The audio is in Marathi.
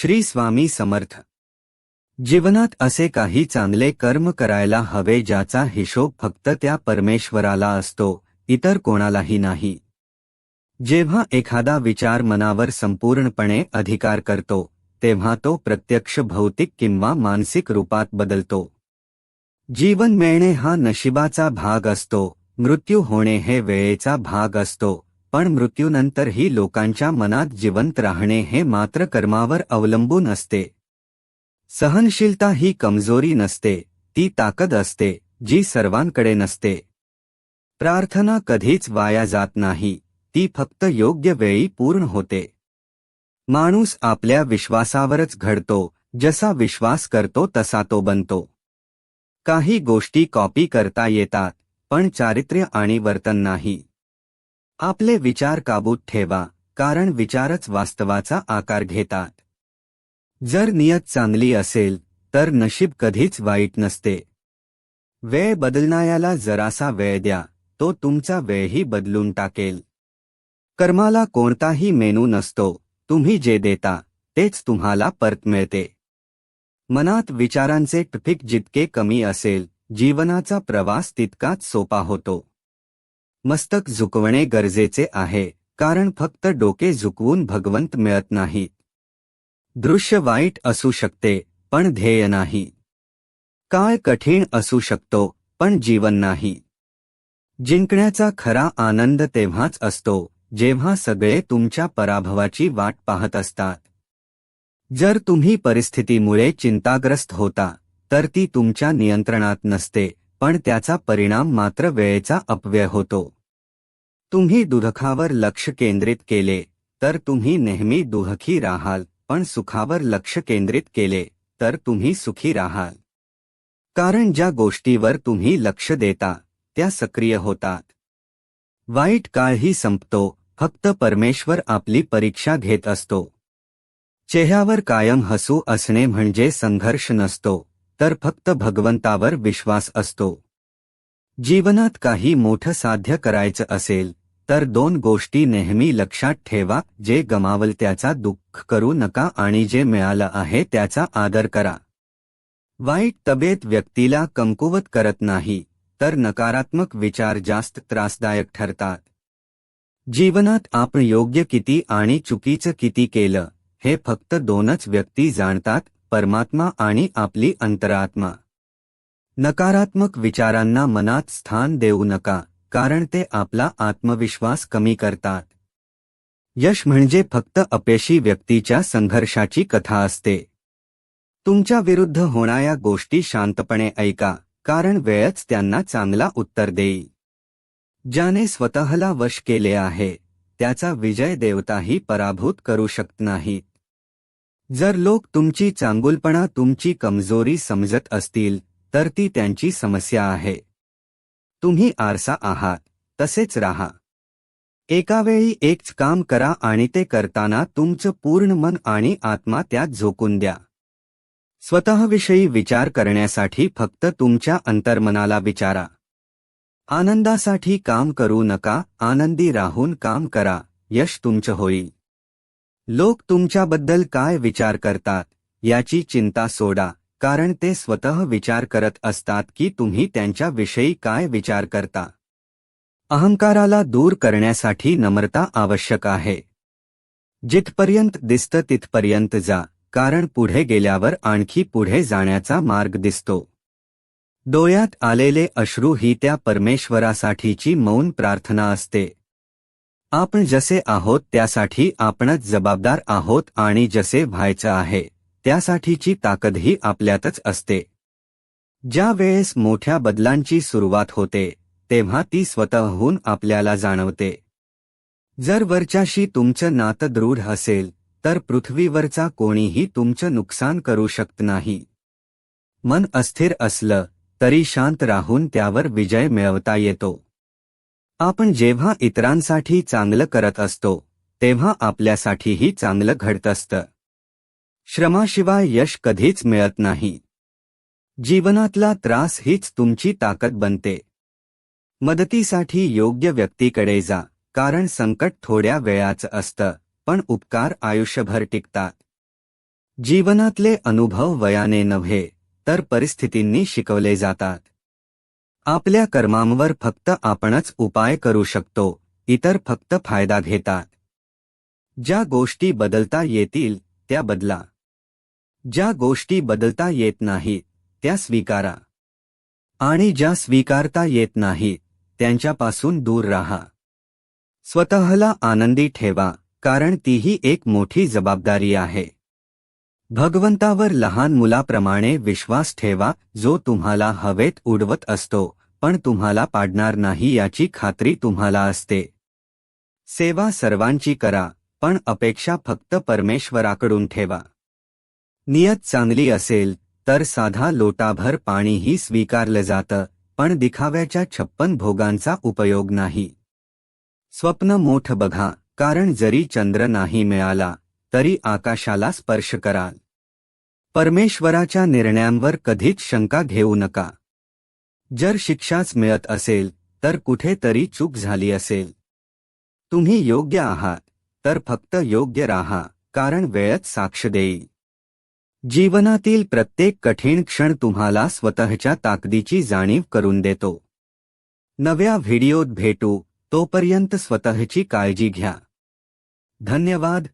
श्री स्वामी समर्थ. जीवनात असे काही चांगले कर्म करायला हवे ज्याचा हिशोब फक्त त्या परमेश्वराला असतो इतर कोणालाही नाही. जेव्हा एखादा विचार मनावर संपूर्णपणे अधिकार करतो तेव्हा तो प्रत्यक्ष भौतिक किंवा मानसिक रूपात बदलतो. जीवन मिळणे हा नशिबाचा भाग असतो मृत्यू होणे हे वेळेचा भाग असतो. पण मृत्यूनंतरही लोकांच्या मनात जिवंत राहणे हे मात्र कर्मावर अवलंबून असते. सहनशीलता ही कमजोरी नसते ती ताकद असते जी सर्वांकडे नसते. प्रार्थना कधीच वाया जात नाही ती फक्त योग्य वेळी पूर्ण होते. माणूस आपल्या विश्वासावरच घडतो जसा विश्वास करतो तसा तो बनतो. काही गोष्टी कॉपी करता येतात पण चारित्र्य आणि वर्तन नाही. आपले विचार काबूत ठेवा कारण विचारच वास्तवाचा आकार घेतात. जर नियत चांगली असेल तर नशीब कधीच वाईट नसते. वेळ बदलणाऱ्याला जरासा वेळ द्या तो तुमचा वेळही बदलून टाकेल. कर्माला कोणताही मेनू नसतो तुम्ही जे देता तेच तुम्हाला परत मिळते. मनात विचारांचे ट्रफिक जितके कमी असेल जीवनाचा प्रवास तितकाच सोपा होतो. मस्तक झुकवणे गरजेचे आहे कारण फक्त डोके झुकवून भगवंत मिळत नाहीत दृश्य वाईट असू शकते पण ध्येय नाही. काळ कठीण असू शकतो पण जीवन नाही. जिंकण्याचा खरा आनंद तेव्हाच असतो जेव्हा सगळे तुमच्या पराभवाची वाट पाहत असतात. जर तुम्ही परिस्थितीमुळे चिंताग्रस्त होता तर ती तुमच्या नियंत्रणात नसते पण त्याचा परिणाम मात्र वेळेचा अपव्यय होतो. तुम्ही दुधखावर लक्ष केंद्रित केले तर तुम्ही नेहमी दुहखी राहाल पण सुखावर लक्ष केंद्रित केले तर तुम्ही सुखी राहाल. कारण ज्या गोष्टीवर तुम्ही लक्ष देता त्या सक्रिय होतात. वाईट काळही संपतो फक्त परमेश्वर आपली परीक्षा घेत असतो. चेहऱ्यावर कायम हसू असणे म्हणजे संघर्ष नसतो तर फक्त भगवंतावर विश्वास असतो. जीवनात काही मोठं साध्य करायचं असेल तर दोन गोष्टी नेहमी लक्षात ठेवा जे गमावल त्याचा दुःख करू नका आणि जे मिळालं आहे त्याचा आदर करा. वाईट तब्येत व्यक्तीला कमकुवत करत नाही तर नकारात्मक विचार जास्त त्रासदायक ठरतात. जीवनात आपण योग्य किती आणि चुकीचं किती केलं हे फक्त दोनच व्यक्ती जाणतात परमात्मा आणि आपली अंतरात्मा. नकारात्मक विचारांना मनात स्थान देऊ नका. कारण ते आपला आत्मविश्वास कमी करतात. यश म्हणजे फक्त अपयशी व्यक्तीच्या संघर्षाची कथा असते. तुमच्या विरुद्ध होणाऱ्या गोष्टी शांतपणे ऐका कारण वेळच त्यांना चांगला उत्तर देई ज्याने स्वतःला वश केले आहे त्याचा विजय देवताही पराभूत करू शकत नाहीत. जर लोक तुमची चांगुलपणा तुमची कमजोरी समजत असतील तर ती त्यांची समस्या आहे. तुम्ही आरसा आहात तसेच राहा. एकावेळी एकच काम करा आणि ते करताना तुमचं पूर्ण मन आणि आत्मा त्यात झोकून द्या. स्वतःविषयी विचार करण्यासाठी फक्त तुमच्या अंतर्मनाला विचारा. आनंदासाठी काम करू नका आनंदी राहून काम करा यश तुमचं होईल. लोक तुमच्याबद्दल काय विचार करतात याची चिंता सोडा कारण ते स्वतः विचार करत असतात की तुम्ही त्यांच्याविषयी काय विचार करता. अहंकाराला दूर करण्यासाठी नम्रता आवश्यक आहे. जिथपर्यंत दिसतं तिथपर्यंत जा कारण पुढे गेल्यावर आणखी पुढे जाण्याचा मार्ग दिसतो. डोळ्यात आलेले अश्रू ही त्या परमेश्वरासाठीची मौन प्रार्थना असते. आपण जसे आहोत त्यासाठी आपणच जबाबदार आहोत आणि जसे व्हायचं आहे. त्यासाठीची ताकदही आपल्यातच असते. ज्या वेळेस मोठ्या बदलांची सुरुवात होते तेव्हा ती स्वतःहून आपल्याला जाणवते. जर वरच्याशी तुमचं नातं दृढ असेल तर पृथ्वीवरचा कोणीही तुमचं नुकसान करू शकत नाही. मन अस्थिर असलं तरी शांत राहून त्यावर विजय मिळवता येतो. आपण जेव्हा इतरांसाठी चांगलं करत असतो तेव्हा आपल्यासाठीही चांगलं घडत असतं. श्रमाशिवाय यश कधीच मिळत नाही. जीवनातला त्रास हीच तुमची ताकद बनते. मदतीसाठी योग्य व्यक्तीकडे जा कारण संकट थोड्या वेळाचं असतं पण उपकार आयुष्यभर टिकतात. जीवनातले अनुभव वयाने नव्हे तर परिस्थितींनी शिकवले जातात. आपल्या कर्मांवर फक्त आपणच उपाय करू शकतो इतर फक्त फायदा घेतात. ज्या गोष्टी बदलता येतील त्या बदला. ज्या गोष्टी बदलता येत नाहीत त्या स्वीकारा. आणि ज्या स्वीकारता येत नाहीत त्यांच्यापासून दूर राहा. स्वतःला आनंदी ठेवा कारण तीही एक मोठी जबाबदारी आहे. भगवंतावर लहान मुलाप्रमाणे विश्वास ठेवा जो तुम्हाला हवेत उडवत असतो पण तुम्हाला पाडणार नाही याची खात्री तुम्हाला असते. सेवा सर्वांची करा पण अपेक्षा फक्त परमेश्वराकडून ठेवा. नियत चांगली असेल तर साधा लोटाभर पाणीही स्वीकारलं जातं पण दिखाव्याच्या छप्पन भोगांचा उपयोग नाही. स्वप्न मोठ बघा कारण जरी चंद्र नाही मिळाला तरी आकाशाला स्पर्श कराल. परमेश्वराच्या निर्णयांवर कधीच शंका घेऊ नका. जर शिक्षाच मिळत असेल तर कुठेतरी चूक झाली असेल. तुम्ही योग्य आहात तर फक्त योग्य राहा कारण वेळच साक्ष देईल. जीवनातील प्रत्येक कठीण क्षण तुम्हाला स्वतःच्या ताकदीची जाणीव करून देतो. नव्या व्हिडिओत भेटू तोपर्यंत स्वतःची काळजी घ्या. धन्यवाद.